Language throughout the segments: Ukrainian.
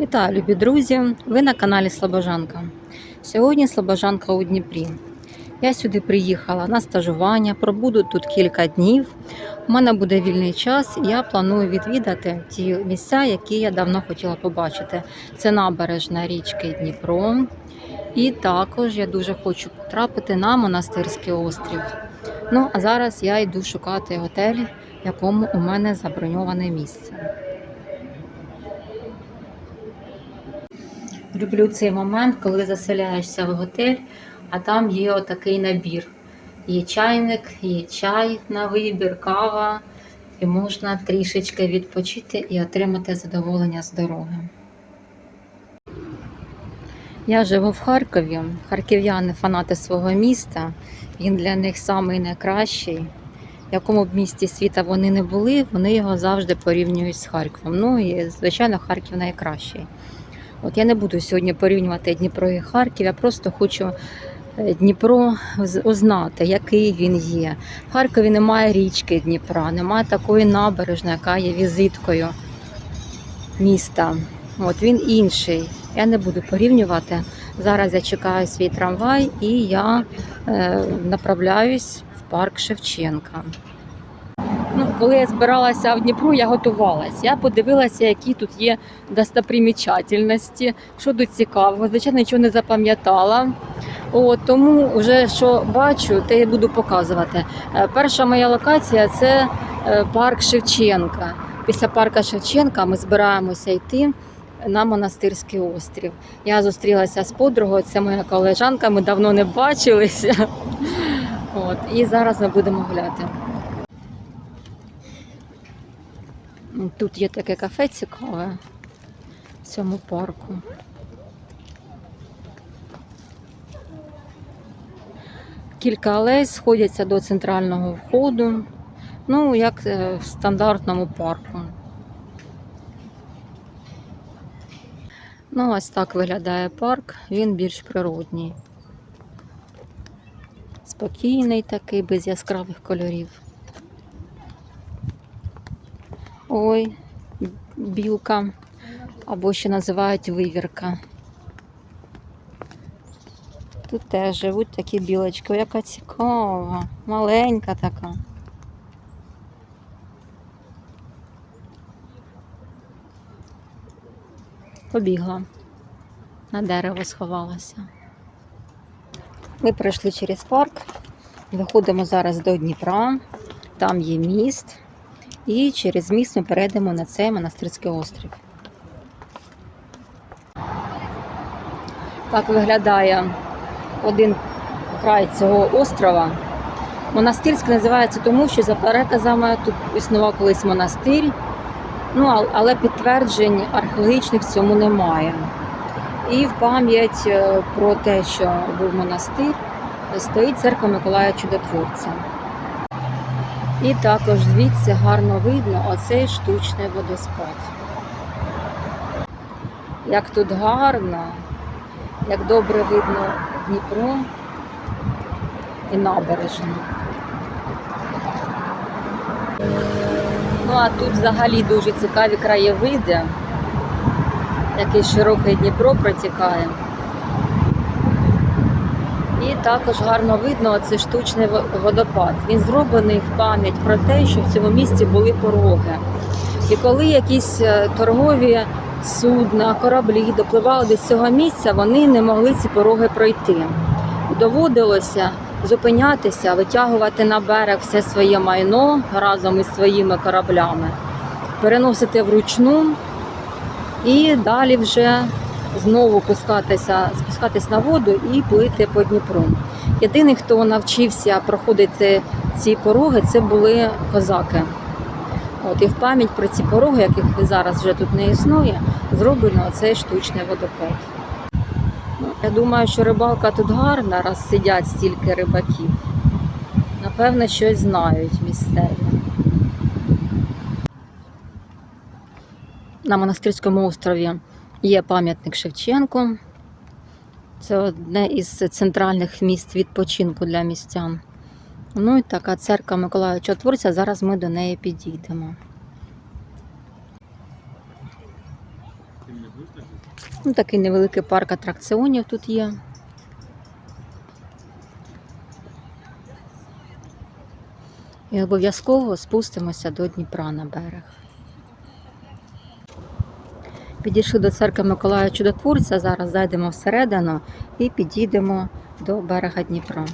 Вітаю, любі друзі! Ви на каналі Слобожанка. Сьогодні Слобожанка у Дніпрі. Я сюди приїхала на стажування, пробуду тут кілька днів. У мене буде вільний час, і я планую відвідати ті місця, які я давно хотіла побачити. Це набережна річки Дніпро. І також я дуже хочу потрапити на монастирський острів. Ну, а зараз я йду шукати готель, в якому у мене заброньоване місце. Люблю цей момент, коли заселяєшся в готель, а там є отакий набір. Є чайник, є чай на вибір, кава, і можна трішечки відпочити і отримати задоволення з дороги. Я живу в Харкові. Харків'яни фанати свого міста. Він для них самий найкращий. В якому б місті світа вони не були, вони його завжди порівнюють з Харковом. Ну і звичайно, Харків найкращий. От я не буду сьогодні порівнювати Дніпро і Харків, я просто хочу е, Дніпро узнати, який він є. В Харкові немає річки Дніпра, немає такої набережної, яка є візиткою міста. От він інший. Я не буду порівнювати. Зараз я чекаю свій трамвай і я е, направляюсь в парк Шевченка. Ну, коли я збиралася в Дніпро, я готувалася. Я подивилася, які тут є достопримічательності, що тут цікавого. Звичайно, нічого не запам'ятала. От, тому вже що бачу, те і буду показувати. Е, Перша моя локація це е, парк Шевченка. Після парка Шевченка ми збираємося йти на монастирський острів. Я зустрілася з подругою, це моя колежанка, ми давно не бачилися. От, і зараз ми будемо гуляти. Тут є таке кафе цікаве в цьому парку. Кілька алей сходяться до центрального входу, ну, як е, в стандартному парку. Ну, ось так виглядає парк, він більш природній. Спокійний такий, без яскравих кольорів. Ой, білка, або ще називають вивірка. Тут теж живуть такі білочки. Ой, яка цікава, маленька така. Побігла. На дерево сховалася. Ми пройшли через парк. Виходимо зараз до Дніпра. Там є міст. І через міст ми перейдемо на цей монастирський острів. Так виглядає один край цього острова. Монастирський називається тому, що за переказами тут існував колись монастир, ну, але підтверджень археологічних в цьому немає. І в пам'ять е, про те, що був монастир, стоїть церква Миколая Чудотворця. І також звідси гарно видно оцей штучний водоспад. Як тут гарно, як добре видно Дніпро і набережну. Ну а тут взагалі дуже цікаві краєвиди. Який широкий Дніпро протікає. І також гарно видно оцей штучний водопад. Він зроблений в пам'ять про те, що в цьому місці були пороги. І коли якісь е, торгові судна, кораблі допливали до цього місця, вони не могли ці пороги пройти. Доводилося зупинятися, витягувати на берег все своє майно разом із своїми кораблями, переносити вручну і далі вже знову пускатися, спускатись на воду і плити по Дніпру. Єдиний, хто навчився проходити ці пороги, це були козаки. От, і в пам'ять про ці пороги, яких зараз вже тут не існує, зроблено цей штучний водопад. Ну, я думаю, що рибалка тут гарна, раз сидять стільки рибаків. Напевно, щось знають місцеві. На монастирському острові є пам'ятник Шевченку. Це одне із центральних місць відпочинку для містян. Ну і така церква Миколая Чотворця. Зараз ми до неї підійдемо. Ну, такий невеликий парк атракціонів тут є. І обов'язково спустимося до Дніпра на берег. Підійшли до церкви Миколая Чудотворця. Зараз зайдемо всередину і підійдемо до берега Дніпра.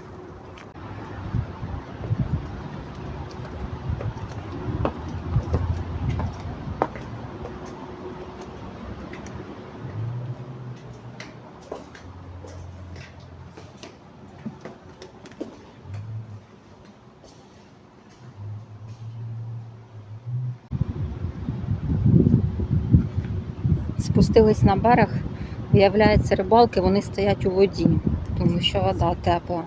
Спустились на берег. Виявляється, рибалки вони стоять у воді, тому що вода тепла.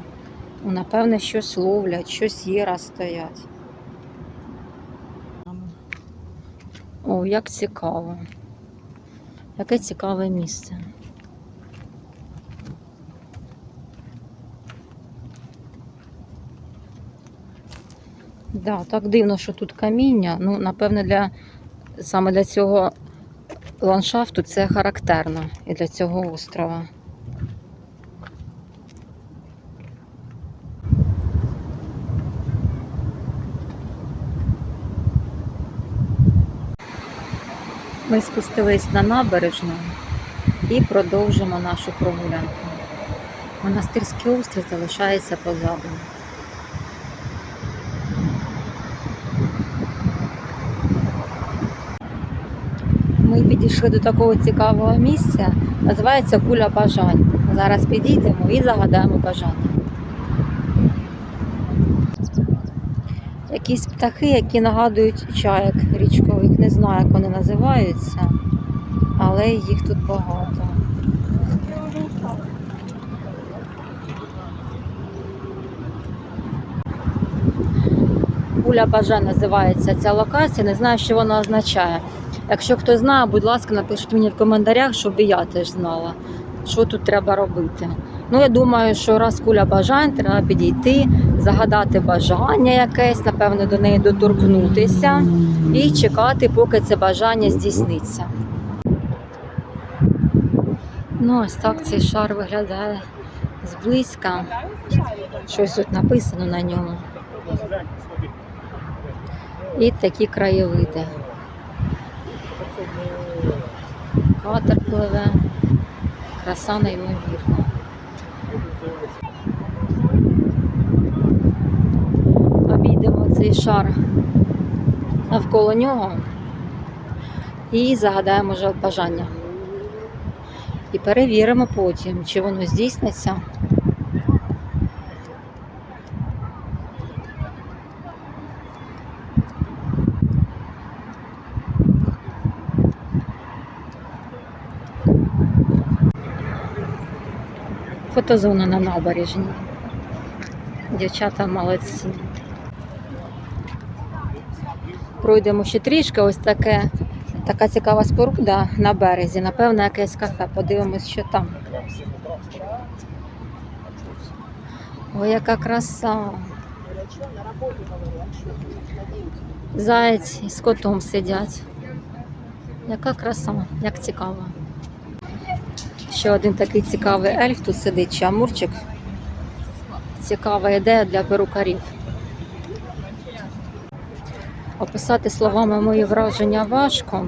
Напевне, щось ловлять, щось є раз стоять. О, як цікаво. Яке цікаве місце. Да, так дивно, що тут каміння. Ну, напевне, для саме для цього ландшафту це характерно і для цього острова. Ми спустились на набережну і продовжимо нашу прогулянку. Монастирський острів залишається позаду. Ми підійшли до такого цікавого місця, називається Куля Бажань. Зараз підійдемо і загадаємо бажання. Якісь птахи, які нагадують чаєк річкових, не знаю, як вони називаються, але їх тут багато. Куля Бажань називається ця локація, не знаю, що вона означає. Якщо хтось знає, будь ласка, напишіть мені в коментарях, щоб і я теж знала, що тут треба робити. Ну, я думаю, що раз куля бажань, треба підійти, загадати бажання якесь, напевно, до неї доторкнутися і чекати, поки це бажання здійсниться. Ну, ось так цей шар виглядає зблизька. Щось тут написано на ньому. І такі краєвиди. Катер пливе. Краса неймовірна. Обійдемо цей шар навколо нього і загадаємо вже бажання. І перевіримо потім, чи воно здійсниться. Фотозона на набережні. Дівчата молодці. Пройдемо ще трішки, ось таке, така цікава споруда на березі. Напевно, якесь кафе. Подивимось, що там. Ой, яка краса. Заяць з котом сидять. Яка краса, як цікаво. Ще один такий цікавий ельф тут сидить, амурчик. Цікава ідея для перукарів. Описати словами мої враження важко.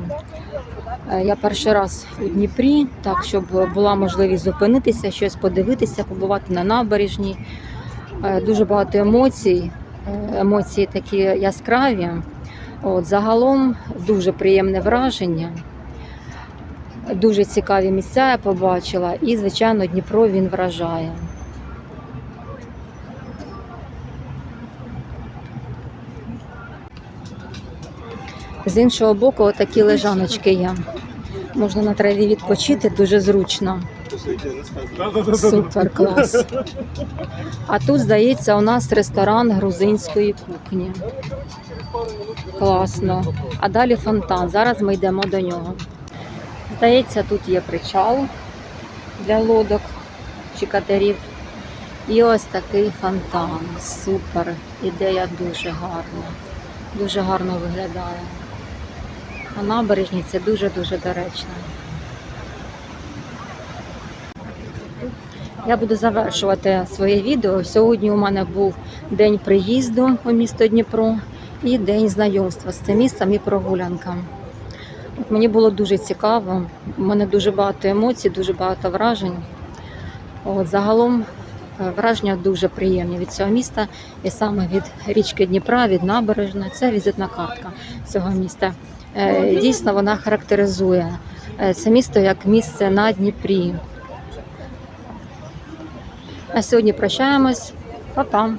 Е, Я перший раз у Дніпрі, так щоб була можливість зупинитися, щось подивитися, побувати на набережній. Е, Дуже багато емоцій, е, емоції такі яскраві. От, загалом дуже приємне враження. Дуже цікаві місця я побачила, і, звичайно, Дніпро він вражає. З іншого боку, отакі лежаночки є. Можна на траві відпочити дуже зручно. Супер клас. А тут, здається, у нас ресторан грузинської кухні. Класно. А далі фонтан. Зараз ми йдемо до нього. Здається, тут є причал для лодок чи катерів. І ось такий фонтан. Супер. Ідея дуже гарна. Дуже гарно виглядає. А набережні це дуже-дуже доречно. Я буду завершувати своє відео. Сьогодні у мене був день приїзду у місто Дніпро і день знайомства з цим містом і прогулянками. Мені було дуже цікаво. У мене дуже багато емоцій, дуже багато вражень. От, загалом е, враження дуже приємні від цього міста, і саме від річки Дніпра, від набережної. Це візитна картка цього міста. Е, Дійсно, вона характеризує е, це місто як місце на Дніпрі. А сьогодні прощаємось. Па-па!